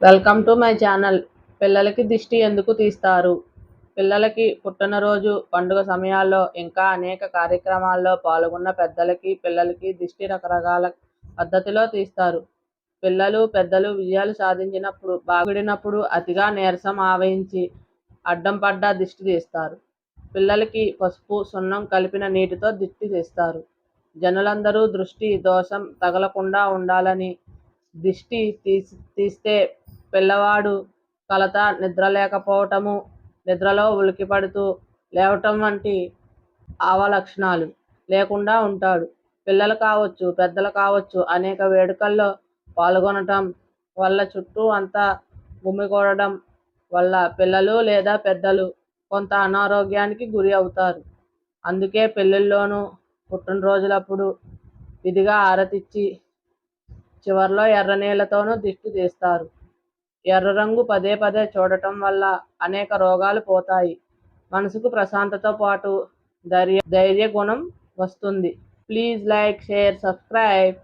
Welcome to my channel. పిల్లలకి దిష్టి ఎందుకు తీస్తారు? పిల్లలకి పుట్టినరోజు పండుగ సమయాల్లో ఇంకా అనేక కార్యక్రమాల్లో పాల్గొన్న పెద్దలకి పిల్లలకి దిష్టి రకరకాల పద్ధతిలో తీస్తారు. పిల్లలు పెద్దలు విజయాలు సాధించినప్పుడు బాగుడినప్పుడు అతిగా నీరసం ఆవహించి అడ్డం పడ్డ దిష్టి తీస్తారు. పిల్లలకి పసుపు సున్నం కలిపిన నీటితో దిష్టి తీస్తారు. జనులందరూ దృష్టి దోషం తగలకుండా ఉండాలని దిష్టి తీసి తీస్తే పిల్లవాడు కలత నిద్ర లేకపోవటము నిద్రలో ఉలికిపడుతూ లేవటం వంటి ఆవలక్షణాలు లేకుండా ఉంటాడు. పిల్లలు కావచ్చు పెద్దలు కావచ్చు అనేక వేడుకల్లో పాల్గొనటం వల్ల చుట్టూ అంతా గుమ్మికూడడం వల్ల పిల్లలు లేదా పెద్దలు కొంత అనారోగ్యానికి గురి అవుతారు. అందుకే పెళ్ళిళ్ళలోనూ పుట్టినరోజులప్పుడు విధిగా ఆరతిచ్చి చివర్లో ఎర్ర నీళ్ళతోనూ దిష్టి తీస్తారు. ఎర్ర రంగు పదే పదే చూడటం వల్ల అనేక రోగాలు పోతాయి. మనసుకు ప్రశాంతతో పాటు ధైర్య ధైర్య గుణం వస్తుంది. Please like share subscribe.